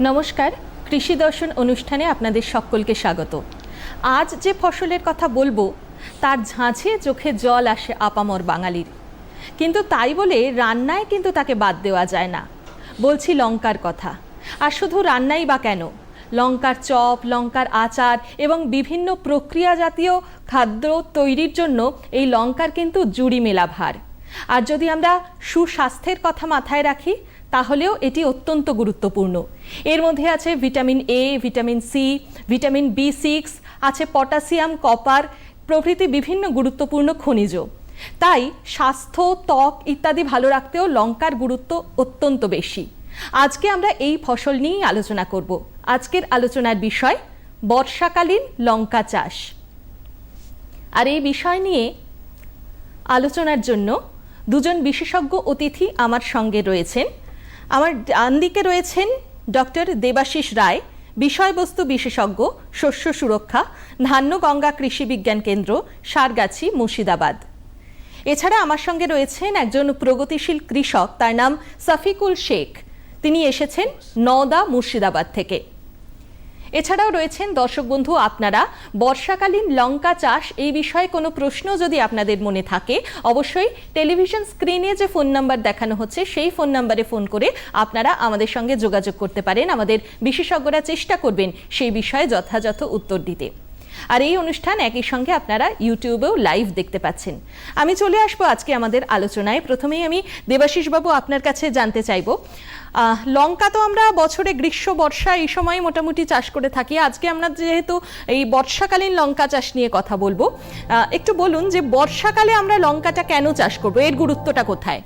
নমস্কার, কৃষি দর্শন অনুষ্ঠানে আপনাদের সকলকে স্বাগত। আজ যে ফসলের কথা বলব, তার ঝাঁঝে চোখে জল আসে আপামর বাঙালির। কিন্তু তাই বলে রান্নায় কিন্তু তাকে বাদ দেওয়া যায় না। বলছি লঙ্কার কথা। আর শুধু রান্নাই বা কেন? লঙ্কার চপ, লঙ্কার আচার এবং বিভিন্ন প্রক্রিয়া জাতীয় খাদ্য তৈরির জন্য এই লঙ্কার কিন্তু জুড়ি মেলা ভার আর যদি আমরা সুস্বাস্থ্যের কথা মাথায় রাখি তাহলেও এটি অত্যন্ত গুরুত্বপূর্ণ। এর মধ্যে আছে vitamin A vitamin C vitamin B six আছে পটাশিয়াম, কপার, প্রভৃতি বিভিন্ন গুরুত্বপূর্ণ খনিজ। তাই স্বাস্থ্য, ত্বক ইত্যাদি ভালো রাখতেও লঙ্কার গুরুত্ব অত্যন্ত বেশি। আজকে আমরা এই ফসল নিয়েই আলোচনা করব। আজকের আলোচনার বিষয়, বর্ষাকালীন লঙ্কা চাষ। আর এই বিষয় নিয়ে আলোচনার জন্য দুজন বিশেষজ্ঞ অতিথি আমার সঙ্গে রয়েছেন। আমার ডান দিকে রয়েছেন ডক্টর দেবাশিস রায়, বিষয়বস্তু বিশেষজ্ঞ, শস্য সুরক্ষা ধান্যগঙ্গা কৃষি বিজ্ঞান কেন্দ্র, সারগাছি, মুর্শিদাবাদ। এছাড়া আমার সঙ্গে রয়েছেন একজন প্রগতিশীল কৃষক, তার নাম সাফিকুল শেখ। তিনি এসেছেন নওদা, মুর্শিদাবাদ থেকে। এছাড়াও রয়েছেন দর্শক বন্ধু, আপনারা বর্ষাকালীন লঙ্কা চাষ এই বিষয়ে কোনো প্রশ্ন যদি আপনাদের মনে থাকে, অবশ্যই টেলিভিশন স্ক্রিনে যে ফোন নাম্বার দেখানো হচ্ছে, সেই ফোন নাম্বারে ফোন করে আপনারা আমাদের সঙ্গে যোগাযোগ করতে পারেন। আমাদের বিশেষজ্ঞরা চেষ্টা করবেন সেই বিষয়ে যথাযথ উত্তর দিতে। আর এই অনুষ্ঠান একই সঙ্গে আপনারা ইউটিউবেও লাইভ দেখতে পাচ্ছেন। আমি চলে আসব আজকে আমাদের আলোচনায়। প্রথমেই আমি দেবাশিস বাবু আপনার কাছে জানতে চাইব লঙ্কা তো আমরা বছরে গ্রীষ্ম বর্ষা এই সময় মোটামুটি চাষ করে থাকি। আজকে আমরা যেহেতু এই বর্ষাকালীন লঙ্কা চাষ নিয়ে কথা বলব একটু বলুন যে বর্ষাকালে আমরা লঙ্কাটা কেন চাষ করব? এর গুরুত্বটা কোথায়?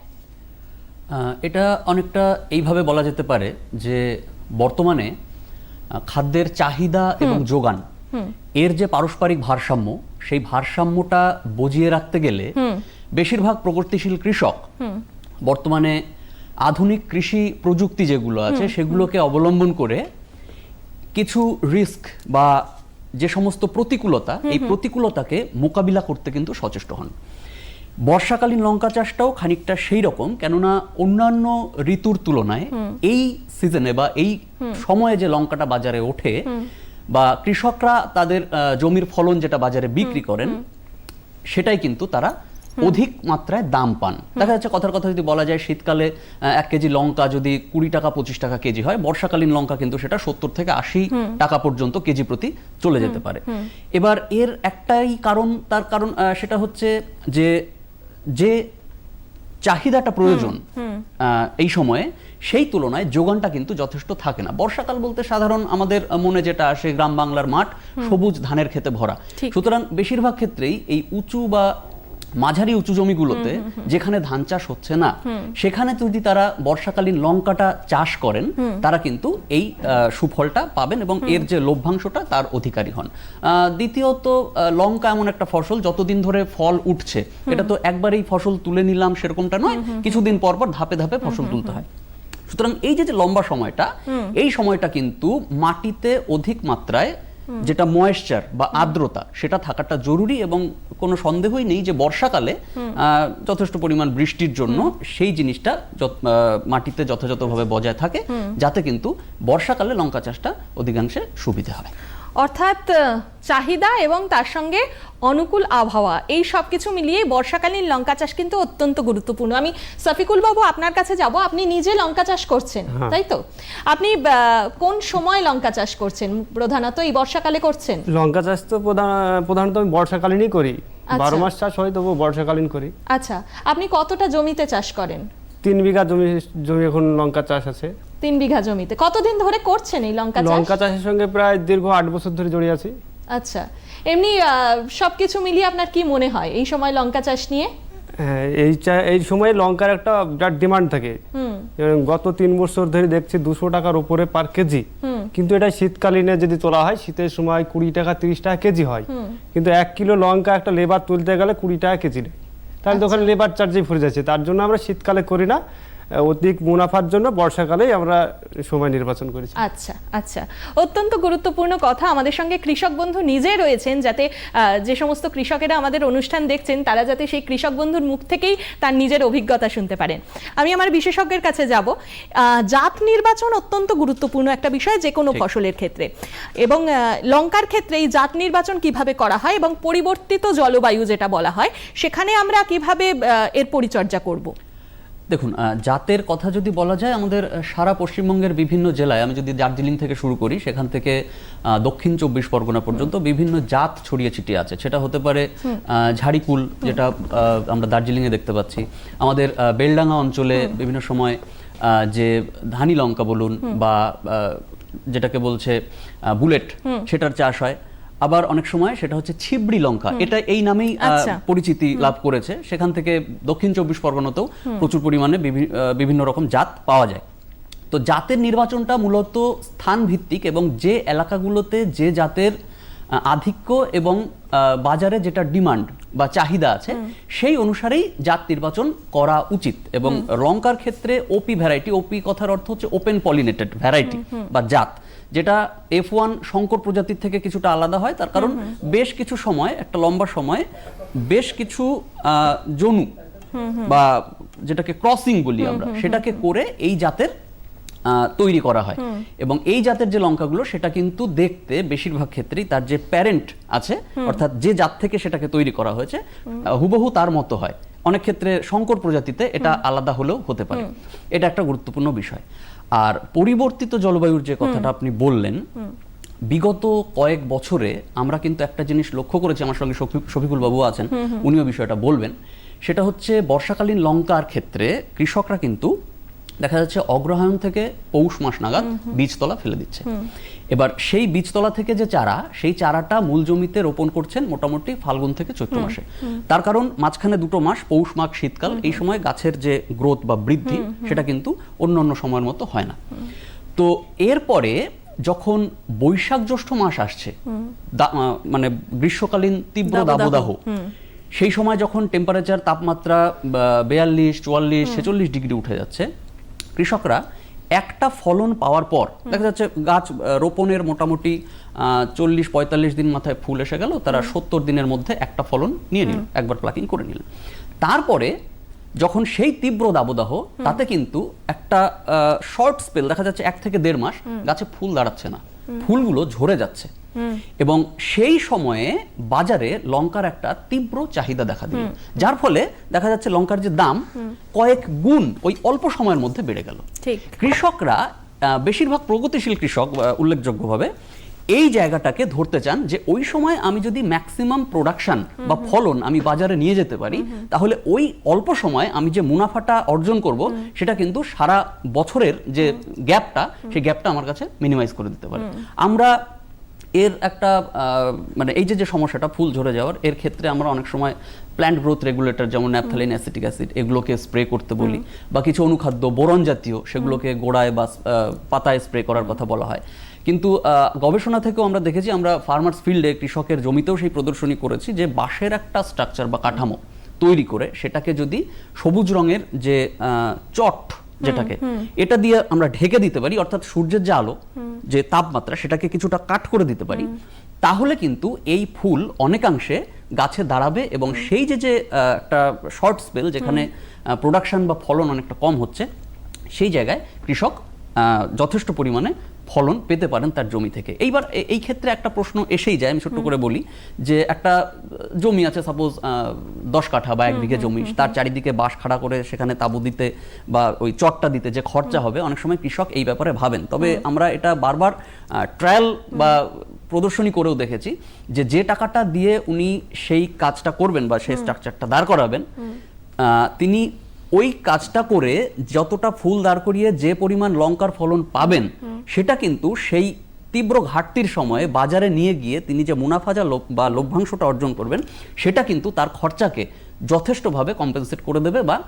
এটা অনেকটা এইভাবে বলা যেতে পারে যে বর্তমানে খাদ্যের চাহিদা এবং যোগান এর যে পারস্পরিক ভারসাম্য সেই ভারসাম্যটা বজিয়ে রাখতে গেলে বেশিরভাগ প্রগতিশীল কৃষক বর্তমানে আধুনিক কৃষি প্রযুক্তি যেগুলো আছে সেগুলোকে অবলম্বন করে কিছু রিস্ক বা যে সমস্ত প্রতিকূলতা এই প্রতিকূলতাকে মোকাবিলা করতে কিন্তু সচেষ্ট হন। বর্ষাকালীন লঙ্কা চাষটাও খানিকটা সেই রকম কেননা অন্যান্য ঋতুর তুলনায় এই সিজনে বা এই সময়ে যে লঙ্কাটা বাজারে ওঠে বা কৃষকরা তাদের জমির ফলন যেটা বাজারে বিক্রি করেন সেটাই কিন্তু তারা অধিক মাত্রায় দাম পান। দেখা যাচ্ছে কথার কথা যদি বলা যায় শীতকালে এক কেজি লঙ্কা যদি কুড়ি টাকা পঁচিশ টাকা কেজি হয় বর্ষাকালীন লঙ্কা কিন্তু সেটা সত্তর থেকে আশি টাকা পর্যন্ত কেজি প্রতি চলে যেতে পারে। এবার এর একটাই কারণ তার কারণ সেটা হচ্ছে যে যে চাহিদাটা প্রয়োজন আহ, এই সময়ে সেই তুলনায় যোগানটা কিন্তু যথেষ্ট থাকে না। বর্ষাকাল বলতে সাধারণ আমাদের মনে যেটা আসে গ্রাম বাংলার মাঠ সবুজ ধানের খেতে ভরা। সুতরাং বেশিরভাগ ক্ষেত্রেই এই উঁচু বা মাঝারি উঁচু জমিগুলোতে যেখানে ধান চাষ হচ্ছে না সেখানে যদি তারা বর্ষাকালীন লঙ্কাটা চাষ করেন তারা কিন্তু এই সুফলটা পাবেন এবং এর যে লভ্যাংশটা তার অধিকারী হন। আহ, দ্বিতীয়ত লঙ্কা এমন একটা ফসল যতদিন ধরে ফল উঠছে এটা তো একবারেই ফসল তুলে নিলাম সেরকমটা নয় কিছুদিন পর পর ধাপে ধাপে ফসল তুলতে হয়। সুতরাং এই যে লম্বা সময়টা এই সময়টা কিন্তু মাটিতে অধিক মাত্রায় যেটা ময়েশ্চার বা আর্দ্রতা সেটা থাকাটা জরুরি এবং কোনো সন্দেহই নেই যে বর্ষাকালে আহ, যথেষ্ট পরিমাণ বৃষ্টির জন্য সেই জিনিসটা মাটিতে যথাযথভাবে বজায় থাকে যাতে কিন্তু বর্ষাকালে লঙ্কা চাষটা অধিকাংশে সুবিধা হয় অর্থাৎ চাহিদা এবং তার সঙ্গে অনুকূল আবহাওয়া এই সব কিছু মিলিয়ে বর্ষাকালীন লঙ্কা চাষ কিন্তু অত্যন্ত গুরুত্বপূর্ণ। আমি সফিকুল বাবু আপনার কাছে যাব আপনি নিজে লঙ্কা চাষ করছেন তাই তো? আপনি কোন সময় লঙ্কা চাষ করছেন? প্রধানত এই বর্ষাকালে করছেন? লঙ্কা চাষ তো প্রধান প্রধানত আমি বর্ষাকালীনই করি। আচ্ছা। বারো মাস চাষ হয় তবু বর্ষাকালীন করি। আচ্ছা। আপনি কতটা জমিতে চাষ করেন? তিন বিঘা জমি জমি এখন লঙ্কা চাষ আছে। তিন বিঘা জমিতে। কতদিন ধরে করছেন এই লঙ্কা চাষ? লঙ্কা চাষের সঙ্গে প্রায় দীর্ঘ আট বছর ধরে জড়িয়ে আছি। আচ্ছা। এমনি সবকিছু মিলিয়ে আপনার কি মনে হয় এই সময় লঙ্কা চাষ নিয়ে? হ্যাঁ, এই এই সময় লঙ্কার একটা বিরাট ডিমান্ড থাকে। গত তিন বছর ধরে দেখছি দুশো টাকার উপরে পার কেজি। কিন্তু এটা শীতকালীনে যদি তোলা হয় শীতের সময় কুড়ি টাকা তিরিশ টাকা কেজি হয়। কিন্তু এক কিলো লঙ্কা একটা লেবার তুলতে গেলে কুড়ি টাকা কেজি নেয়। তাহলে তো ওখানে লেবার চার্জেই ফুরে যাচ্ছে। তার জন্য আমরা শীতকালে করি না। অধিক মুনাফার জন্য বর্ষাকালেই আমরা সময় নির্বাচন করেছি। আচ্ছা আচ্ছা। অত্যন্ত গুরুত্বপূর্ণ কথা আমাদের সঙ্গে কৃষক বন্ধু নিজে রয়েছেন যাতে যে সমস্ত কৃষকেরা আমাদের অনুষ্ঠান দেখছেন তারা যাতে সেই কৃষক বন্ধুর মুখ থেকেই তার নিজের অভিজ্ঞতা শুনতে পারেন। আমি আমার বিশেষজ্ঞের কাছে যাব। জাত নির্বাচন অত্যন্ত গুরুত্বপূর্ণ একটা বিষয় যে কোনো ফসলের ক্ষেত্রে। এবং লঙ্কার ক্ষেত্রে এই জাত নির্বাচন কীভাবে করা হয় এবং পরিবর্তিত জলবায়ু যেটা বলা হয় সেখানে আমরা কীভাবে এর পরিচর্যা করব? দেখুন জাতের কথা যদি বলা যায় আমাদের সারা পশ্চিমবঙ্গের বিভিন্ন জেলায় আমি যদি দার্জিলিং থেকে শুরু করি সেখান থেকে দক্ষিণ চব্বিশ পরগনা পর্যন্ত বিভিন্ন জাত ছড়িয়ে ছিটিয়ে আছে। সেটা হতে পারে ঝাড়িকুল যেটা আমরা দার্জিলিংয়ে দেখতে পাচ্ছি। আমাদের বেলডাঙ্গা অঞ্চলে বিভিন্ন সময় যে ধানি লঙ্কা বলুন বা যেটাকে বলছে বুলেট সেটার চাষ হয়। আবার অনেক সময় সেটা হচ্ছে ছিবড়ি লঙ্কা। এটা এই নামেই আচ্ছা। পরিচিতি লাভ করেছে। সেখান থেকে দক্ষিণ চব্বিশ পরগনাতেও প্রচুর পরিমাণে বিভি- বিভিন্ন রকম জাত পাওয়া যায়। তো জাতের নির্বাচনটা মূলত স্থান ভিত্তিক এবং যে এলাকাগুলোতে যে জাতের আধিক্য এবং বাজারে যেটা ডিমান্ড বা চাহিদা আছে সেই অনুসারেই জাত নির্বাচন করা উচিত এবং লঙ্কার ক্ষেত্রে ওপি ভ্যারাইটি ওপি কথার অর্থ হচ্ছে ওপেন পলিনেটেড ভ্যারাইটি বা জাত। যেটা এফ ওয়ান শঙ্কর প্রজাতির থেকে কিছুটা আলাদা হয় তার কারণ বেশ কিছু সময় একটা লম্বা সময় বেশ কিছু জনু বা যেটাকে ক্রসিং বলি আমরা সেটাকে করে এই জাতের তৈরি করা হয়। এবং এই জাতের যে লঙ্কাগুলো সেটা কিন্তু দেখতে বেশিরভাগ ক্ষেত্রেই তার যে প্যারেন্ট আছে অর্থাৎ যে জাত থেকে সেটাকে তৈরি করা হয়েছে হুবহু তার মতো হয়। অনেক ক্ষেত্রে শঙ্কর প্রজাতিতে এটা আলাদা হলেও হতে পারে। এটা একটা গুরুত্বপূর্ণ বিষয়। আর পরিবর্তিত জলবায়ুর যে কথাটা আপনি বললেন বিগত কয়েক বছরে আমরা কিন্তু একটা জিনিস লক্ষ্য করেছি আমার সঙ্গে শফি- শফিকুল বাবু আছেন উনিও বিষয়টা বলবেন। সেটা হচ্ছে বর্ষাকালীন লঙ্কার ক্ষেত্রে কৃষকরা কিন্তু দেখা যাচ্ছে অগ্রহায়ণ থেকে পৌষ মাস নাগাদ বীজতলা ফেলে দিচ্ছে। এবার সেই বীজতলা থেকে যে চারা সেই চারাটা মূল জমিতে রোপণ করছেন মোটামুটি ফাল্গুন থেকে চৈত্র মাসে। তার কারণ মাঝখানে দুটো মাস পৌষ মাঘ শীতকাল এই সময় গাছের যে গ্রোথ বা বৃদ্ধি সেটা কিন্তু অন্য অন্য সময়ের মতো হয় না। তো এরপরে যখন বৈশাখ জ্যৈষ্ঠ মাস আসছে মানে গ্রীষ্মকালীন তীব্র দাবদাহ, দাবদাহ সেই সময় যখন টেম্পারেচার তাপমাত্রা বেয়াল্লিশ চুয়াল্লিশ ছেচল্লিশ ডিগ্রি উঠে যাচ্ছে কৃষকরা একটা ফলন পাওয়ার পর দেখা যাচ্ছে গাছ রোপণের মোটামুটি চল্লিশ পঁয়তাল্লিশ দিন মাথায় ফুল এসে গেল তারা সত্তর দিনের মধ্যে একটা ফলন নিয়ে নিল একবার প্লাকিং করে নিল। তারপরে যখন সেই তীব্র দাবদাহ তাতে কিন্তু একটা শর্ট স্পেল দেখা যাচ্ছে এক থেকে দেড় মাস গাছে ফুল দাঁড়াচ্ছে না। ফুলগুলো ঝরে যাচ্ছে। এবং সেই সময়ে বাজারে লঙ্কার একটা তীব্র চাহিদা দেখা দিল। যার ফলে দেখা যাচ্ছে লঙ্কার যে দাম কয়েক গুণ ওই অল্প সময়ের মধ্যে বেড়ে গেল। কৃষকরা আহ, বেশিরভাগ প্রগতিশীল কৃষক উল্লেখযোগ্যভাবে এই জায়গাটাকে ধরতে চান যে ওই সময় আমি যদি ম্যাক্সিমাম প্রোডাকশন বা ফলন আমি বাজারে নিয়ে যেতে পারি তাহলে ওই অল্প সময় আমি যে মুনাফাটা অর্জন করব সেটা কিন্তু সারা বছরের যে গ্যাপটা সেই গ্যাপটা আমার কাছে মিনিমাইজ করে দিতে পারে। আমরা এর একটা মানে এই যে যে সমস্যাটা ফুল ঝরে যাওয়ার এর ক্ষেত্রে আমরা অনেক সময় প্ল্যান্ট গ্রোথ রেগুলেটর যেমন ন্যাপথালিন অ্যাসিটিক অ্যাসিড এগুলোকে স্প্রে করতে বলি বা কিছু অনুখাদ্য বোরন জাতীয় সেগুলোকে গোড়ায় বা পাতায় স্প্রে করার কথা বলা হয়। কিন্তু গবেষণা থেকেও আমরা দেখেছি আমরা ফার্মার্স ফিল্ডে কৃষকের জমিতেও সেই প্রদর্শনী করেছি যে বাঁশের একটা স্ট্রাকচার বা কাঠামো তৈরি করে সেটাকে যদি সবুজ রঙের যে চট যেটাকে। এটা দিয়ে আমরা ঢেকে দিতে পারি অর্থাৎ সূর্যের যে আলো যে তাপমাত্রা সেটাকে কিছুটা কাট করে দিতে পারি। তাহলে কিন্তু এই ফুল অনেকাংশে গাছে দাঁড়াবে এবং সেই যে যে একটা শর্ট স্পেল যেখানে প্রোডাকশন বা ফলন অনেকটা কম হচ্ছে সেই জায়গায় কৃষক যথেষ্ট পরিমাণে ফলন পেতে পারেন তার জমি থেকে। এইবার এই ক্ষেত্রে একটা প্রশ্ন এসেই যায় আমি ছোট্ট করে বলি যে একটা জমি আছে সাপোজ দশ কাঠা বা এক বিঘে জমি তার চারিদিকে বাঁশ খাড়া করে সেখানে তাঁবু দিতে বা ওই চটটা দিতে যে খরচা হবে অনেক সময় কৃষক এই ব্যাপারে ভাবেন। তবে আমরা এটা বারবার ট্রায়াল বা প্রদর্শনী করেও দেখেছি যে যে টাকাটা দিয়ে উনি সেই কাজটা করবেন বা সেই স্ট্রাকচারটা দাঁড় করাবেন তিনি ওই কাজটা করে যতটা ফুল দাঁড় করিয়ে যে পরিমাণ লঙ্কার ফলন পাবেন সেটা কিন্তু সেই তীব্র ঘাটতির সময়ে বাজারে নিয়ে গিয়ে তিনি যে মুনাফা যা বা লভ্যাংশটা অর্জন করবেন সেটা কিন্তু তার খরচাকে যথেষ্টভাবে কম্পেনসেট করে দেবে বা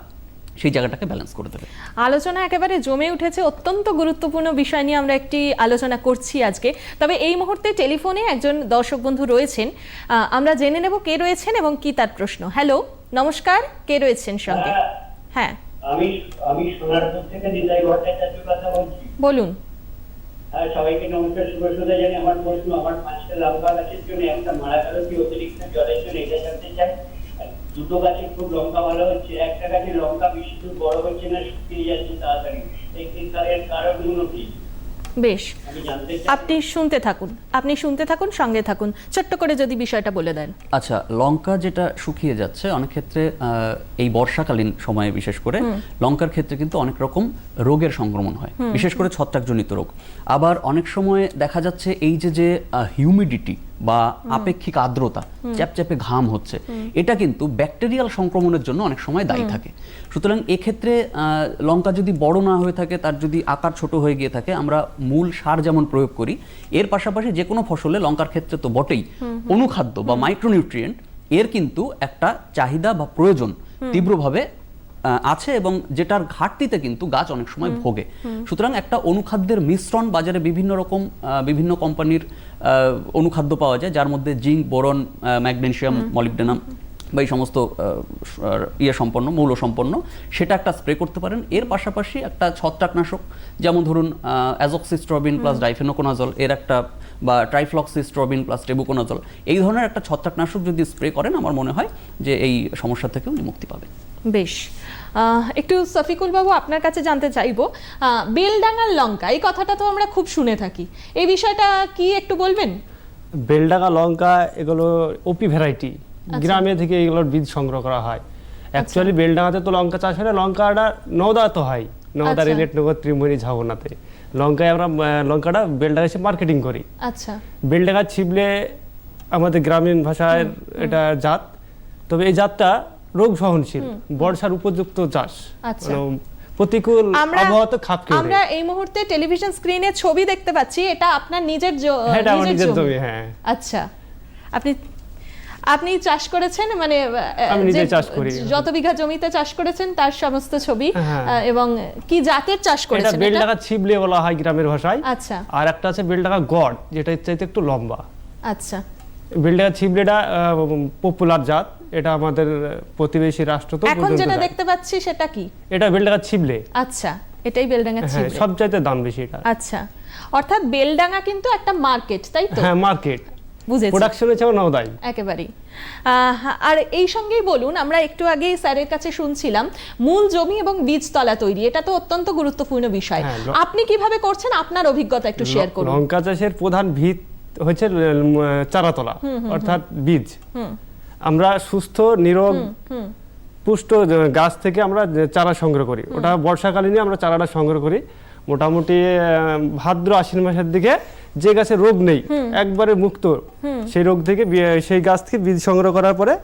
সেই জায়গাটাকে ব্যালেন্স করে দেবে। আলোচনা একেবারে জমে উঠেছে অত্যন্ত গুরুত্বপূর্ণ বিষয় নিয়ে আমরা একটি আলোচনা করছি আজকে। তবে এই মুহূর্তে টেলিফোনে একজন দর্শক বন্ধু রয়েছেন। আমরা জেনে নেব কে রয়েছেন এবং কি তার প্রশ্ন। হ্যালো নমস্কার কে রয়েছেন সঙ্গে? হ্যাঁ। আমি আমি সোনারপুর থেকে নিতাই ভট্টাচার্য কথা বলছি। বলুন। হ্যাঁ সবাইকে নমস্কার শুভ সন্ধ্যা জানি আমার প্রশ্ন আমার পাঁচটা লঙ্কা গাছের জন্য একটা মারা গেল কি অতিরিক্ত জলের জন্য এটা জানতে চাই আর দুটো গাছে খুব লঙ্কা ভালো হচ্ছে একটা গাছে লঙ্কা বেশি দূর বড় হচ্ছে না শুকিয়ে যাচ্ছে তাড়াতাড়ি। এই কারণ কি? বেশ আপনি শুনতে থাকুন আপনি শুনতে থাকুন সঙ্গে থাকুন। ছোট্ট করে যদি বিষয়টা বলে দেন। আচ্ছা লঙ্কা যেটা শুকিয়ে যাচ্ছে অনেক ক্ষেত্রে এই বর্ষাকালীন সময়ে বিশেষ করে লঙ্কার ক্ষেত্রে কিন্তু অনেক রকম রোগের সংক্রমণ হয় বিশেষ করে ছত্রাকজনিত রোগ। আবার অনেক সময় দেখা যাচ্ছে এই যে যে হিউমিডিটি বা আপেক্ষিক আর্দ্রতা চ্যাপচ্যাপে ঘাম হচ্ছে এটা কিন্তু ব্যাকটেরিয়াল সংক্রমণের জন্য অনেক সময় দায়ী থাকে। সুতরাং এক্ষেত্রে লঙ্কা যদি বড় না হয়ে থাকে তার যদি আকার ছোট হয়ে গিয়ে থাকে আমরা মূল সার যেমন প্রয়োগ করি এর পাশাপাশি যে কোনো ফসলে লঙ্কার ক্ষেত্রে তো বটেই। অনুখাদ্য বা মাইক্রোনিউট্রিয়েন্ট এর কিন্তু একটা চাহিদা বা প্রয়োজন তীব্রভাবে আছে এবং যেটার ঘাটতিতে কিন্তু গাছ অনেক সময় ভোগে। সুতরাং একটা অনুখাদ্যের মিশ্রণ বাজারে বিভিন্ন রকম বিভিন্ন কোম্পানির অনুখাদ্য পাওয়া যায় যার মধ্যে জিঙ্ক বোরন ম্যাগনেশিয়াম মলিবডেনাম বা এই সমস্ত ইয়ে সম্পন্ন মৌল সম্পন্ন সেটা একটা স্প্রে করতে পারেন। এর পাশাপাশি একটা ছত্রাকনাশক যেমন ধরুন অ্যাজক্সিস্ট্রবিন প্লাস ডাইফেনোকোনাজল এর একটা বা ট্রাইফ্লক্সিস্ট্রবিন প্লাস টেবুকোনাজল। এই ধরনের একটা ছত্রাকনাশক যদি স্প্রে করেন আমার মনে হয় যে এই সমস্যা থেকে উনি মুক্তি পাবেন বেশ। একটু সফিকুল বাবু আপনার কাছে জানতে চাইব বেলডাঙ্গার লঙ্কা এই কথাটা তো আমরা খুব শুনে থাকি। এই বিষয়টা কি একটু বলবেন? বেলডাঙ্গা লঙ্কা এগুলো ওপি ভ্যারাইটি গ্রামে থেকে এগুলোর বীজ সংগ্রহ করা হয়। অ্যাকচুয়ালি বেলডাঙ্গাতে তো লঙ্কা চাষ হয় না লঙ্কাটা নওদা তো হয়। নওদা আচ্ছা। রিলেটনগর ত্রিমণি ঝাবনাতে লঙ্কায় আমরা লঙ্কাটা বেলডাঙ্গা এসে মার্কেটিং করি। আচ্ছা। বেলডাঙ্গা ছিপলে আমাদের গ্রামীণ ভাষায় এটা জাত। তবে এই জাতটা রোগ সহনশীল বর্ষার উপযুক্ত চাষ আচ্ছা। প্রতিকূল আমরা আবহাওয়া তো খাপ খেয়ে আমরা এই মুহূর্তে টেলিভিশন স্ক্রিনে ছবি দেখতে পাচ্ছি এটা আপনার নিজের হ্যাঁ, নিজের জমি হ্যাঁ। আচ্ছা আপনি আপনি চাষ করেছেন মানে। যত বিঘা জমিতে চাষ করেছেন তার সমস্ত ছবি হ্যাঁ। এবং কি জাতের চাষ করেছেন এটা? বেলডাঙ্গা ছিপলে বলা হয় গ্রামের ভাষায় আচ্ছা আর একটা আছে বেলডাঙ্গা গড় যেটা চাইতে একটু লম্বা আচ্ছা বেলডাঙ্গা ছিপলেটা পপুলার জাত। এটা আমাদের প্রতিবেশী রাষ্ট্র তো এখন যেটা দেখতে পাচ্ছি সেটা কি? এটা বেলডাঙ্গা ছিপলে আচ্ছা এটাই বেলডাঙ্গা হ্যাঁ ছিবড়ে। সব চাইতে দাম বেশি এটা। আচ্ছা অর্থাৎ বেলডাঙ্গা কিন্তু একটা মার্কেট তাই তো? হ্যাঁ মার্কেট। বুঝেছি। প্রোডাকশন হচ্ছে আমার নওদাই একেবারেই। আর এই সঙ্গেই বলুন আমরা একটু আগেই স্যারের কাছে শুনছিলাম মূল জমি এবং বীজতলা তৈরি এটা তো অত্যন্ত গুরুত্বপূর্ণ বিষয়। হ্যাঁ, আপনি কীভাবে করছেন? আপনার অভিজ্ঞতা একটু শেয়ার করুন। লঙ্কা চাষের প্রধান ভিত হচ্ছে চারাতলা অর্থাৎ বীজ। আমরা সুস্থ নিরোগ পুষ্ট গাছ থেকে আমরা চারা সংগ্রহ করি। ওটা বর্ষাকালীনই আমরা চারাটা সংগ্রহ করি। মোটামুটি ভাদ্র আশ্বিন মাসের দিকে যে গাছে রোগ নেই একবারে মুক্ত সেই রোগ থেকে সেই গাছ থেকে বীজ সংগ্রহ করার পরে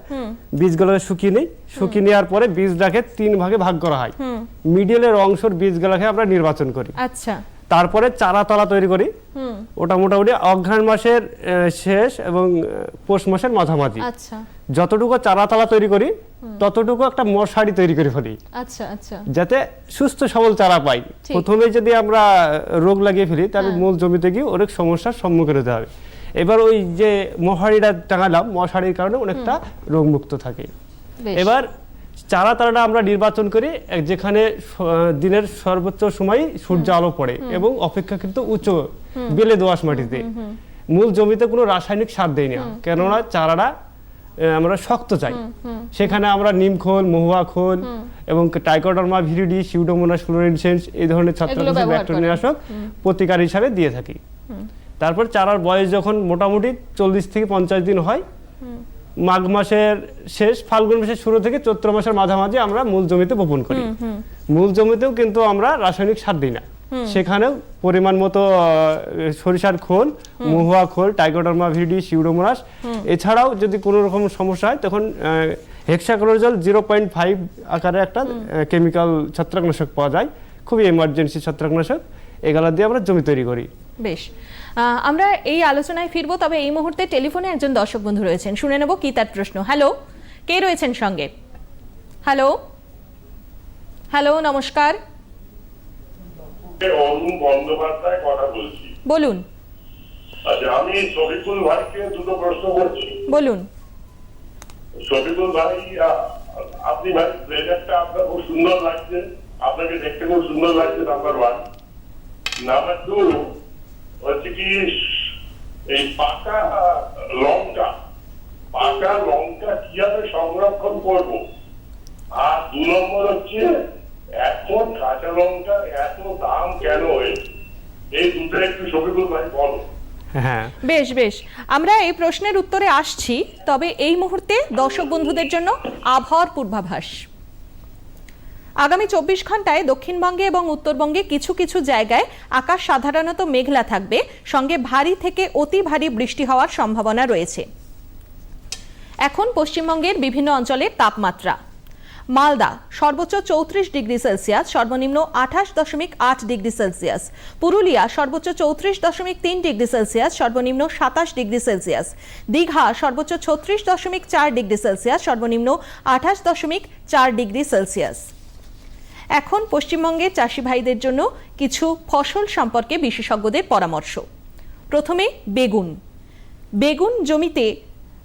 বীজগুলোকে শুকিয়ে নেই। শুকিয়ে নেওয়ার পরে বীজটাকে তিন ভাগে ভাগ করা হয়। মিডিলের অংশের বীজগুলোকে আমরা নির্বাচন করি। আচ্ছা। তারপরে চারা তলা তৈরি করি। ওটা মোটামুটি অঘ্রাণ মাসের শেষ এবং পৌষ মাসের মাঝামাঝি। আচ্ছা। যতটুকু চারা তলা তৈরি করি ততটুকু একটা মশারি তৈরি করে ফেলি। আচ্ছা আচ্ছা। যাতে সুস্থ সবল চারা পাই। প্রথমে যদি আমরা রোগ লাগিয়ে ফেলি তাহলে মূল জমিতে গিয়ে অনেক সমস্যার সম্মুখীন হতে হবে। এবার ওই যে মশারিটা টাঙালাম মশারির কারণে অনেকটা রোগমুক্ত থাকে। এবার চারা তারাটা আমরা নির্বাচন করি যেখানে দিনের সর্বোচ্চ সময় সূর্য আলো পড়ে এবং অপেক্ষাকৃত উঁচু বেলে দোআঁশ মাটিতে। মূল জমিতে কোনো রাসায়নিক সার দেই না। কেননা চারাটা আমরা শক্ত চাই। সেখানে আমরা নিম খোল মহুয়া খোল এবং টাইকোডার্মা ভিরিডি সিউডোমোনাস ফ্লোরেনসেন্স এই ধরনের ছত্রাক ব্যবহার ব্যাকটেরিয়ানাশক প্রতিকার হিসাবে দিয়ে থাকি। তারপর চারার বয়স যখন মোটামুটি চল্লিশ থেকে পঞ্চাশ দিন হয় মাঘ মাসের শেষ ফাল্গুন মাসের শুরু থেকে চৈত্র মাসের মাঝামাঝি আমরা মূল জমিতে বপন করি। মূল জমিতেও কিন্তু আমরা রাসায়নিক সার দিই না। সেখানেও পরিমাণ মতো সরিষার খোল মহুয়া খোল টাইকোডার্মা ভিডি সিউডোমোনাস এছাড়াও যদি কোনো রকম সমস্যা হয় তখন হেক্সাক্লোরোজল জিরো পয়েন্ট ফাইভ আকারে একটা কেমিক্যাল ছত্রাকনাশক পাওয়া যায়। খুবই এমার্জেন্সি ছত্রাকনাশক। এগুলো দিয়ে আমরা জমি তৈরি করি। বেশ। আমরা এই আলোচনায় ফিরবো তবে এই মুহূর্তে টেলিফোনে একজন দর্শক বন্ধু রয়েছেন। শুনে নেব কি তার প্রশ্ন। হ্যালো কে রয়েছেন সঙ্গে? হ্যালো হ্যালো নমস্কার। বলুন। আচ্ছা আমি শফিকুল ভাইকে দুটো প্রশ্ন করছি। বলুন। শফিকুল ভাই আপনি ভাই ব্লেজারটা আপনার খুব সুন্দর লাগছে। আপনাকে দেখতে খুব সুন্দর লাগছে নাম্বার ওয়ান নাম্বার টু হচ্ছে কি এই পাকা লঙ্কা পাকা লঙ্কা কীভাবে সংরক্ষণ করব? আর দু নম্বর হচ্ছে এখন কাঁচা লঙ্কা এত দাম কেন? হয়েছে এই দুটো একটু শফিকুল ভাই বলো। হ্যাঁ। বেশ বেশ। আমরা এই প্রশ্নের উত্তরে আসছি তবে এই মুহূর্তে দর্শক বন্ধুদের জন্য আবহাওয়ার পূর্বাভাস। আগামী চব্বিশ ঘন্টায় দক্ষিণবঙ্গে এবং উত্তরবঙ্গে কিছু কিছু জায়গায় আকাশ সাধারণত মেঘলা থাকবে। সঙ্গে ভারী থেকে অতি ভারী বৃষ্টি হওয়ার সম্ভাবনা রয়েছে। এখন পশ্চিমবঙ্গের বিভিন্ন অঞ্চলের তাপমাত্রা। মালদা, সর্বোচ্চ চৌত্রিশ ডিগ্রি সেলসিয়াস, সর্বনিম্ন আঠাশ দশমিক আট ডিগ্রি সেলসিয়াস। পুরুলিয়া, সর্বোচ্চ চৌত্রিশ দশমিক তিন ডিগ্রি সেলসিয়াস, সর্বনিম্ন সাতাশ ডিগ্রি সেলসিয়াস। দীঘা, সর্বোচ্চ ছত্রিশ দশমিক চার ডিগ্রি সেলসিয়াস, সর্বনিম্ন আঠাশ দশমিক চার ডিগ্রি সেলসিয়াস। এখন পশ্চিমবঙ্গের চাষি ভাইদের জন্য কিছু ফসল সম্পর্কে বিশেষজ্ঞদের পরামর্শ। প্রথমে বেগুন। বেগুন জমিতে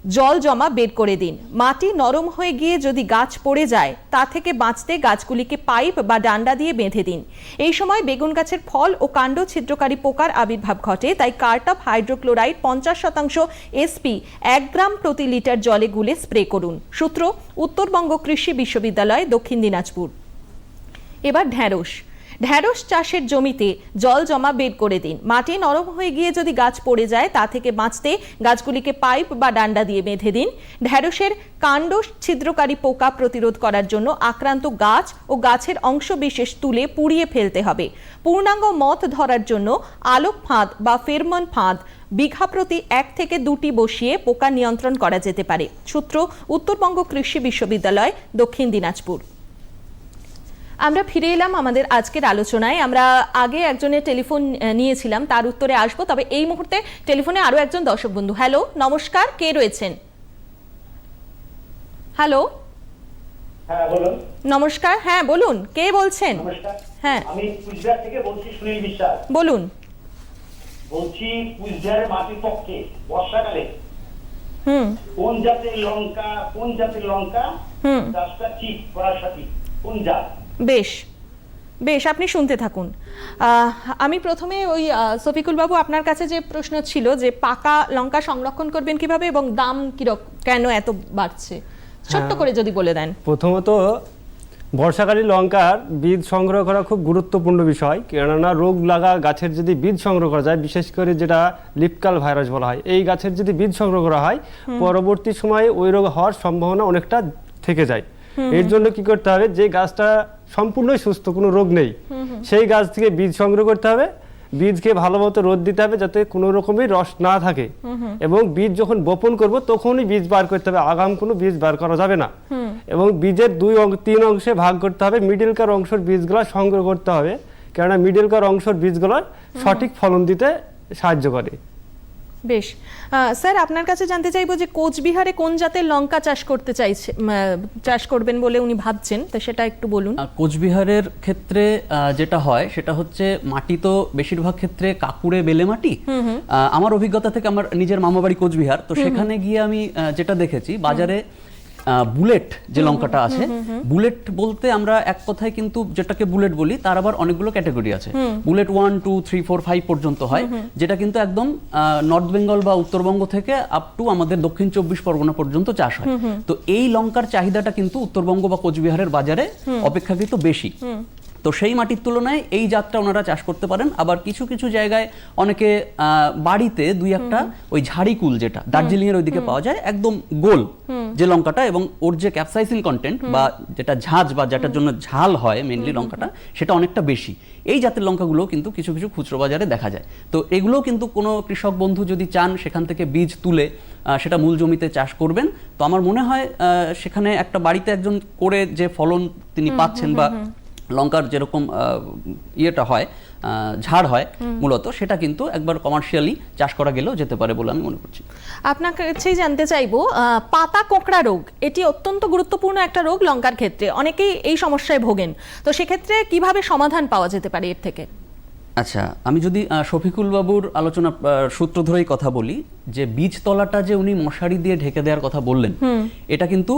জল জমা বের করে দিন। মাটি নরম হয়ে গিয়ে যদি গাছ পড়ে যায়, তা থেকে বাঁচতে গাছগুলিকে পাইপ বা ডান্ডা দিয়ে বেঁধে দিন। এই সময় বেগুন গাছের ফল ও কাণ্ড ছিদ্রকারী পোকার আবির্ভাব ঘটে, তাই কার্টাপ হাইড্রোক্লোরাইড পঞ্চাশ শতাংশ এসপি এক গ্রাম প্রতি লিটার জলে গুলে স্প্রে করুন। সূত্র, উত্তরবঙ্গ কৃষি বিশ্ববিদ্যালয়, দক্ষিণ দিনাজপুর। এবার ঢ্যাঁড়স। ঢ্যাঁড়স চাষের জমিতে জল জমা বের করে দিন। মাটি নরম হয়ে গিয়ে যদি গাছ পড়ে যায়, তা থেকে বাঁচতে গাছগুলিকে পাইপ বা ডান্ডা দিয়ে বেঁধে দিন। ঢ্যাঁড়সের কাণ্ড ছিদ্রকারী পোকা প্রতিরোধ করার জন্য আক্রান্ত গাছ ও গাছের অংশ বিশেষ তুলে পুড়িয়ে ফেলতে হবে। পূর্ণাঙ্গ মত ধরার জন্য আলোক ফাঁদ বা ফেরমন ফাঁদ বিঘা প্রতি এক থেকে দুটি বসিয়ে পোকা নিয়ন্ত্রণ করা যেতে পারে। সূত্র উত্তরবঙ্গ কৃষি বিশ্ববিদ্যালয়, দক্ষিণ দিনাজপুর। আমরা ফিরে এলাম আমাদের আজকের আলোচনায়। আমরা আগে একজনের টেলিফোন নিয়েছিলাম তার উত্তরে আসব। তবে এই মুহূর্তে টেলিফোনে আরও একজন দর্শক বন্ধু। হ্যালো নমস্কার কে রয়েছেন? হ্যালো? হ্যাঁ নমস্কার হ্যাঁ বলুন কে বলছেন? হ্যাঁ। আমি কুচবিহার থেকে বলছি সুনীল বিশ্বাস। বলুন। বলছি কুচবিহারের মাটির পক্ষে বর্ষাকালে। হুম। কোন জাতের লঙ্কা কোন জাতের লঙ্কা? হুম। চাষটা ঠিক করা সঠিক কোন জাত? বেশ বেশ আপনি শুনতে থাকুন। আমি প্রথমে ওই আহ, শফিকুল বাবু আপনার কাছে যে প্রশ্ন ছিল যে পাকা লঙ্কা সংরক্ষণ করবেন কীভাবে এবং দাম কিরক কেন এত বাড়ছে? ছোট্ট করে যদি বলে দেন। প্রথমত বর্ষাকালীন লঙ্কার বীজ সংগ্রহ করা খুব গুরুত্বপূর্ণ বিষয়। কেননা রোগ লাগা গাছের যদি বীজ সংগ্রহ করা যায় বিশেষ করে যেটা লিপকাল ভাইরাস বলা হয় এই গাছের যদি বীজ সংগ্রহ করা হয় পরবর্তী সময়ে ওই রোগ হওয়ার সম্ভাবনা অনেকটা থেকে যায়। এর জন্য কি করতে হবে? যে গাছটা সম্পূর্ণই সুস্থ কোনো রোগ নেই সেই গাছ থেকে বীজ সংগ্রহ করতে হবে। বীজকে ভালো মতো রোদ দিতে হবে যাতে কোনো রকমের রস না থাকে। এবং বীজ যখন বপন করব তখনই বীজ বার করতে হবে। আগাম কোনো বীজ বার করা যাবে না। এবং বীজের দুই তিন অংশে ভাগ করতে হবে। মিডিলকার অংশের বীজগুলো সংগ্রহ করতে হবে। কেননা মিডিলকার অংশের বীজগুলো সঠিক ফলন দিতে সাহায্য করে। বেশ। স্যার আপনার কাছে জানতে চাইব যে কোচবিহারে কোন জাতের লঙ্কা চাষ করতে চাইছে চাষ করবেন বলে উনি ভাবছেন তো সেটা একটু বলুন। কোচবিহারের ক্ষেত্রে যেটা হয় সেটা হচ্ছে মাটি তো বেশিরভাগ ক্ষেত্রে কাকুরে বেলে মাটি। আমার অভিজ্ঞতা থেকে আমার নিজের মামাবাড়ি কোচবিহার তো সেখানে গিয়ে আমি যেটা দেখেছি বাজারে বুলেট যে লঙ্কাটা আছে বুলেট বলতে আমরা এক কথায় কিন্তু যেটাকে বুলেট বলি তার আবার অনেকগুলো ক্যাটাগরি আছে। Bullet one two three four five পর্যন্ত হয় যেটা কিন্তু একদম নর্থ বেঙ্গল বা উত্তরবঙ্গ থেকে আপ টু আমাদের দক্ষিণ চব্বিশ পরগনা পর্যন্ত চাষ হয়। তো এই লঙ্কার চাহিদাটা কিন্তু উত্তরবঙ্গ বা কোচবিহারের বাজারে অপেক্ষাকৃত বেশি। তো সেই মাটির তুলনায় এই জাতটা ওনারা চাষ করতে পারেন। আবার কিছু কিছু জায়গায় অনেকে বাড়িতে দুই একটা ওই ঝাড়িকুল যেটা দার্জিলিং এর ওইদিকে পাওয়া যায় একদম গোল যে লঙ্কাটা এবং ওর যে ক্যাপসাইসিন কন্টেন্ট বা যেটা ঝাঁজ বা যেটার জন্য ঝাল হয় মেনলি লঙ্কাটা সেটা অনেকটা বেশি। এই জাতের লঙ্কাগুলো কিন্তু কিছু কিছু খুচরো বাজারে দেখা যায়। তো এগুলো কিন্তু কোনো কৃষক বন্ধু যদি চান সেখান থেকে বীজ তুলে সেটা মূল জমিতে চাষ করবেন। তো আমার মনে হয় সেখানে একটা বাড়িতে একজন করে যে ফলন তিনি পাচ্ছেন বা লঙ্কার যেরকম ইয়েটা হয় ঝাড় হয় মূলত সেটা কিন্তু একবার কমার্শিয়ালি চাষ করা গেলেও যেতে পারে বলে আমি মনে করছি। আপনার কাছেই জানতে চাইব আহ, পাতা কোঁকড়া রোগ এটি অত্যন্ত গুরুত্বপূর্ণ একটা রোগ লঙ্কার ক্ষেত্রে। অনেকেই এই সমস্যায় ভোগেন। তো সেক্ষেত্রে কীভাবে সমাধান পাওয়া যেতে পারে এর থেকে? আচ্ছা আমি যদি শফিকুল বাবুর আলোচনা সূত্র ধরেই কথা বলি যে বীজতলাটা যে উনি মশারি দিয়ে ঢেকে দেওয়ার কথা বললেন এটা কিন্তু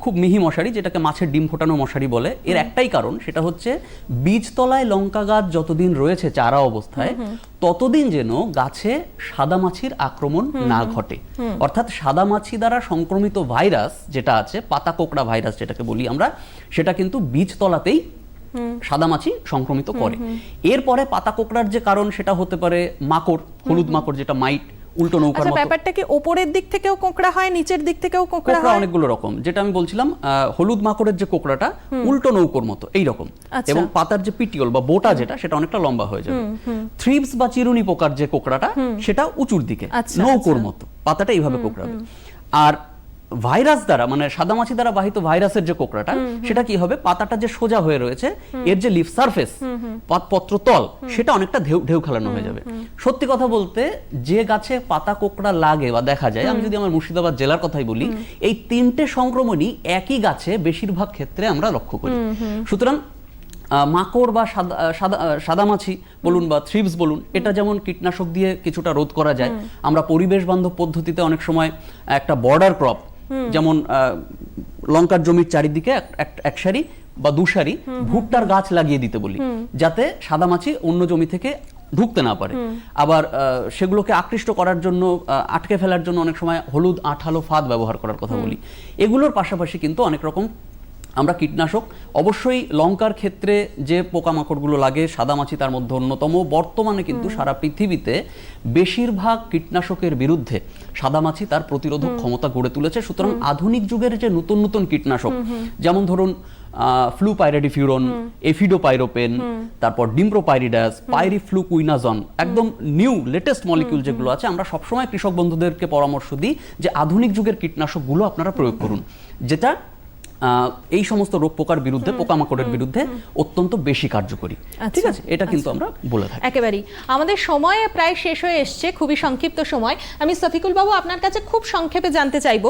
খুব মিহি মশারি যেটাকে মাছের ডিম ফোটানো মশারি বলে। এর একটাই কারণ সেটা হচ্ছে বীজতলায় লঙ্কা গাছ যতদিন রয়েছে চারা অবস্থায় ততদিন যেন গাছে সাদামাছির আক্রমণ না ঘটে। অর্থাৎ সাদামাছি দ্বারা সংক্রমিত ভাইরাস যেটা আছে পাতা কোকড়া ভাইরাস যেটাকে বলি আমরা সেটা কিন্তু বীজতলাতেই সাদামাছি সংক্রমিত করে। এরপরে পাতা কোকড়ার যে কারণ সেটা হতে পারে মাকড় হলুদ মাকড় যেটা মাইট উল্টো নৌকার আচ্ছা মতো। ব্যাপারটা কি ওপরের দিক থেকেও কোঁকড়া হয় নিচের দিক থেকেও কোঁকড়া হয়? অনেকগুলো রকম। যেটা আমি বলছিলাম হলুদ মাকড়ের যে কোকড়াটা উল্টো নৌকোর মতো এই রকম আচ্ছা। এবং পাতার যে পিটিওল বা বোটা যেটা সেটা অনেকটা লম্বা হয়ে যাবে। থ্রিপস বা চিরুনি পোকার যে কোকড়াটা সেটা উঁচুর দিকে আচ্ছা, নৌকোর। মতো। পাতাটা এইভাবে কোকড়াবে আর ভাইরাস দ্বারা মানে সাদামাছি দ্বারা বাহিত ভাইরাসের যে কোকড়াটা সেটা কি হবে? পাতাটা যে সোজা হয়ে রয়েছে এর যে লিফ সারফেস পত্র তল সেটা অনেকটা ঢেউ ঢেউ খেলানো হয়ে যাবে। সত্যি কথা বলতে যে গাছে পাতা কোকড়া লাগে বা দেখা যায় আমি যদি আমার মুর্শিদাবাদ জেলার কথাই বলি এই তিনটে সংক্রমণই একই গাছে বেশিরভাগ ক্ষেত্রে আমরা লক্ষ্য করি। সুতরাং মাকড় বা সাদা সাদা সাদামাছি বলুন বা থ্রিপস বলুন এটা যেমন কীটনাশক দিয়ে কিছুটা রোধ করা যায় আমরা পরিবেশ বান্ধব পদ্ধতিতে অনেক সময় একটা বর্ডার ক্রপ যেমন লঙ্কার জমির চারিদিকে এক- সারি বা দু সারি ভুট্টার গাছ লাগিয়ে দিতে বলি যাতে সাদা মাছি অন্য জমি থেকে ঢুকতে না পারে। আবার আহ, সেগুলোকে আকৃষ্ট করার জন্য আটকে ফেলার জন্য অনেক সময় হলুদ আঠালো ফাঁদ ব্যবহার করার কথা বলি। এগুলোর পাশাপাশি কিন্তু অনেক রকম আমরা কীটনাশক। অবশ্যই লঙ্কার ক্ষেত্রে যে পোকামাকড়গুলো লাগে সাদামাছি তার মধ্যে অন্যতম। বর্তমানে কিন্তু সারা পৃথিবীতে বেশিরভাগ কীটনাশকের বিরুদ্ধে সাদামাছি তার প্রতিরোধক ক্ষমতা গড়ে তুলেছে। সুতরাং আধুনিক যুগের যে নতুন নতুন কীটনাশক যেমন ধরুন ফ্লুপাইরেডিফিউরন এফিডোপাইরোপেন তারপর ডিমপ্রোপাইরিডাস পাইরিফ্লুকুইনাজন একদম নিউ লেটেস্ট মলিকিউল যেগুলো আছে আমরা সবসময় কৃষক বন্ধুদেরকে পরামর্শ দিই যে আধুনিক যুগের কীটনাশকগুলো আপনারা প্রয়োগ করুন। যেটা এই সমস্ত রোগ পোকার বিরুদ্ধে পোকামাকড়ের বিরুদ্ধে অত্যন্ত বেশি কার্যকরী। ঠিক আছে? এটা কিন্তু আমরা বলে থাকি। একেবারেই। আমাদের সময় প্রায় শেষ হয়ে এসছে খুবই সংক্ষিপ্ত সময়। আমি সফিকুল বাবু আপনার কাছে খুব সংক্ষেপে জানতে চাইব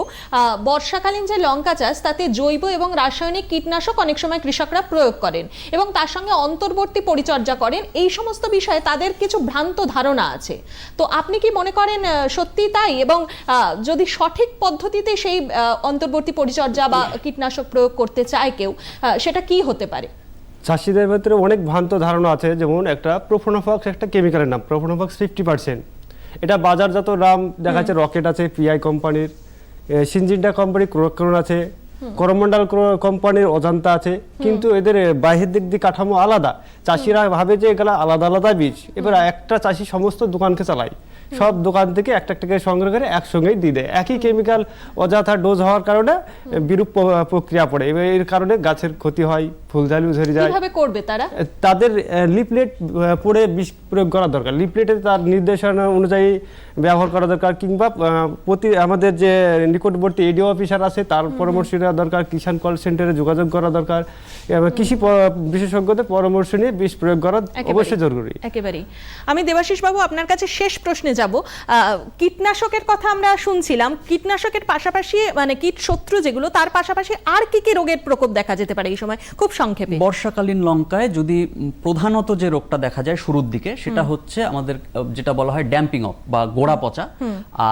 বর্ষাকালীন যে লঙ্কা চাষ তাতে জৈব এবং রাসায়নিক কীটনাশক অনেক সময় কৃষকরা প্রয়োগ করেন এবং তার সঙ্গে অন্তর্বর্তী পরিচর্যা করেন। এই সমস্ত বিষয়ে তাদের কিছু ভ্রান্ত ধারণা আছে। তো আপনি কি মনে করেন সত্যি তাই? এবং যদি সঠিক পদ্ধতিতে সেই অন্তর্বর্তী পরিচর্যা বা কীটনাশক প্রয়োগ করতে চায় কেউ সেটা কি হতে পারে? চাষিদের ভেতরে অনেক ভ্রান্ত ধারণা আছে যেমন একটা প্রোফোনোফক্স একটা কেমিক্যালের নাম প্রোফোনোফক্স ফিফটি পার্সেন্ট। এটা বাজারজাত নাম দেখা যাচ্ছে রকেট আছে পিআই কোম্পানির সিনজিন্ডা কোম্পানি ক্রোক্রন আছে করমন্ডাল ক্রো- কোম্পানির অজান্তা আছে কিন্তু এদের বাহির দিক দিয়ে কাঠামো আলাদা। চাষিরা ভাবে যে এগুলা আলাদা আলাদা বীজ এবার একটা চাষি সমস্ত দোকানকে চালায়। সব দোকান থেকে একটা একটা করে সংগ্রহ করে একসঙ্গেই দিয়ে দেয়। একই কেমিক্যাল অযথা ডোজ হওয়ার কারণে বিরূপ প্রক্রিয়া পড়ে। এবার এর কারণে গাছের ক্ষতি হয় ফুলঝালি ঝরে যায়। কীভাবে করবে তারা? তাদের লিফলেট পড়ে বিষ প্রয়োগ করা দরকার। লিফলেটে তার নির্দেশনা অনুযায়ী ব্যবহার করা দরকার কিংবা প্রতি আমাদের যে নিকটবর্তী এডিও অফিসার আছে তার পরামর্শ নেওয়া দরকার। কিষাণ কল সেন্টারে যোগাযোগ করা দরকার। কৃষি বিশেষজ্ঞদের পরামর্শ নিয়ে বিষ প্রয়োগ করা অবশ্যই জরুরি। একেবারেই। আমি দেবাশিস বাবু আপনার কাছে শেষ প্রশ্নে যাব। কীটনাশকের কথা আমরা শুনছিলাম। কীটনাশকের পাশাপাশি মানে কীট শত্রু যেগুলো তার পাশাপাশি আর কি কি রোগের প্রকোপ দেখা যেতে পারে এই সময়? খুব সংক্ষেপে। বর্ষাকালীন লঙ্কায় যদি প্রধানত যে রোগটা দেখা যায় শুরুর দিকে সেটা হচ্ছে আমাদের যেটা বলা হয় ড্যাম্পিং অফ বা গোড়া পচা।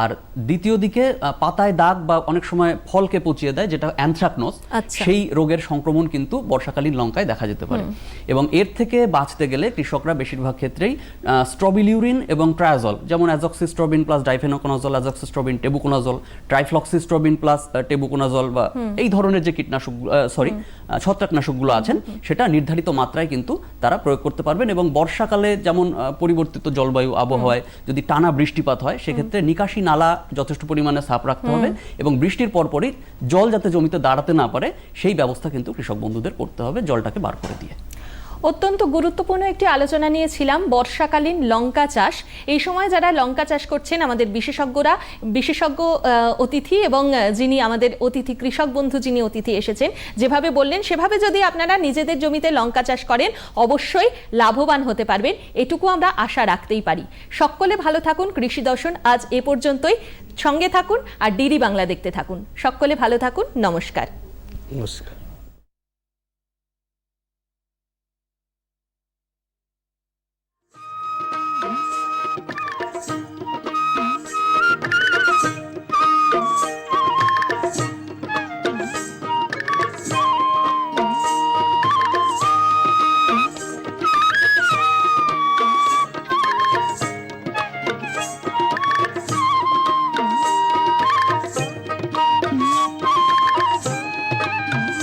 আর দ্বিতীয় দিকে আহ, পাতায় দাগ বা অনেক সময় ফলকে পচিয়ে দেয় যেটা অ্যানথ্রাকনোস আচ্ছা। সেই রোগের সংক্রমণ কিন্তু বর্ষাকালীন লঙ্কায় দেখা যেতে পারে। এবং এর থেকে বাঁচতে গেলে কৃষকরা বেশিরভাগ ক্ষেত্রেই স্ট্রবিলিউরিন এবং ট্রায়াজল যেমন azoxystrobin plus difenoconazole azoxystrobin tebuconazole trifloxystrobin plus tebuconazole বা এই ধরনের যে কীটনাশক সরি ছত্রাকনাশকগুলো আছেন সেটা নির্ধারিত মাত্রায় কিন্তু তারা প্রয়োগ করতে পারবেন এবং বর্ষাকালে যেমন পরিবর্তিত জলবায়ু আবহাওয়ায় যদি টানা বৃষ্টিপাত হয় সেক্ষেত্রে নিকাশি নালা যথেষ্ট পরিমাণে সাফ রাখতে হবে এবং বৃষ্টির পরপরই জল যাতে জমিতে দাঁড়াতে না পারে সেই ব্যবস্থা কিন্তু কৃষক বন্ধুদের করতে হবে জলটাকে বার করে দিয়ে। অত্যন্ত গুরুত্বপূর্ণ একটি আলোচনা নিয়েছিলাম, বর্ষাকালীন লঙ্কা চাষ। এই সময় যারা লঙ্কা চাষ করছেন আমাদের বিশেষজ্ঞরা, বিশেষজ্ঞ অতিথি এবং যিনি আমাদের অতিথি, কৃষক বন্ধু যিনি অতিথি এসেছেন, যেভাবে বললেন, সেভাবে যদি আপনারা নিজেদের জমিতে লঙ্কা চাষ করেন, অবশ্যই লাভবান হতে পারবেন। এটুকু আমরা আশা রাখতেই পারি। সকলে ভালো থাকুন, কৃষি দর্শন আজ এ পর্যন্তই। সঙ্গে থাকুন আর ডিডি বাংলা দেখতে থাকুন। সকলে ভালো থাকুন, নমস্কার। নমস্কার।